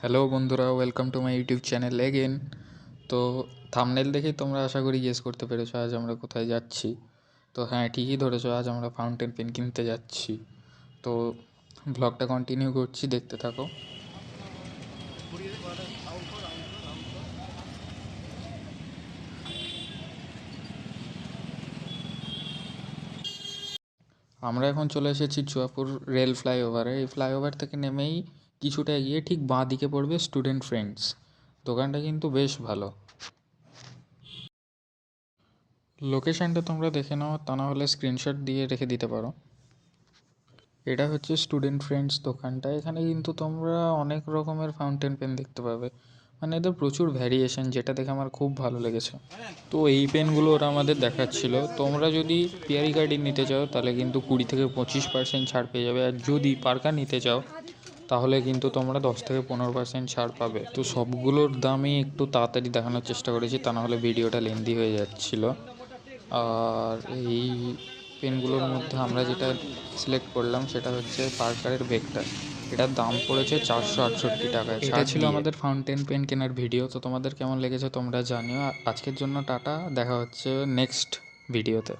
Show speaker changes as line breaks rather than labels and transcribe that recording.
Hello বন্ধুরা welcome to my YouTube channel again তো thumbnail দেখেই তোমরা আশা করি গেস করতে পেরেছ আজ আমরা কোথায় যাচ্ছি। তো হ্যাঁ ঠিকই ধরেছো, আজ আমরা ফাউন্টেন পেন কিনতে যাচ্ছি। তো ব্লগটা কন্টিনিউ করছি, দেখতে থাকো। আমরা এখন চলে এসেছি চুয়াপুর রেল ফ্লাইওভারে এই ফ্লাইওভার থেকে নেমেই কিছুটা এগিয়ে ঠিক বাঁ দিকে পড়বে স্টুডেন্ট ফ্রেন্ডস দোকানটা কিন্তু বেশ ভালো। লোকেশানটা তোমরা দেখে নাও, তা না হলে স্ক্রিনশট দিয়ে রেখে দিতে পারো। এটা হচ্ছে স্টুডেন্ট ফ্রেন্ডস দোকানটা। এখানে কিন্তু তোমরা অনেক রকমের ফাউন্টেন পেন দেখতে পাবে। মানে এদের প্রচুর ভ্যারিয়েশন যেটা দেখে আমার খুব ভালো লেগেছে। তো এই পেনগুলো ওরা আমাদের দেখাচ্ছিল। তোমরা যদি পিয়ারি কার্ডি নিতে চাও, তাহলে কিন্তু কুড়ি থেকে পঁচিশ পার্সেন্ট ছাড় পেয়ে যাবে। আর যদি পার্কার নিতে চাও তাহলে কিন্তু তোমরা দশ থেকে পনেরো পার্সেন্ট ছাড় পাবে। তো সবগুলোর দামই একটু তাড়াতাড়ি দেখানোর চেষ্টা করেছি তা নাহলে ভিডিওটা লেন্দি হয়ে যাচ্ছিল। আর এই পেনগুলোর মধ্যে আমরা যেটা সিলেক্ট করলাম সেটা হচ্ছে পার্কারের বেগটার এটার দাম পড়েছে চারশো আটষট্টি টাকায়। এটা ছিল আমাদের ফাউন্টেন পেন কেনার ভিডিও তো তোমাদের কেমন লেগেছে তোমরা জানিও। আর আজকের জন্য টাটা দেখা হচ্ছে নেক্সট ভিডিওতে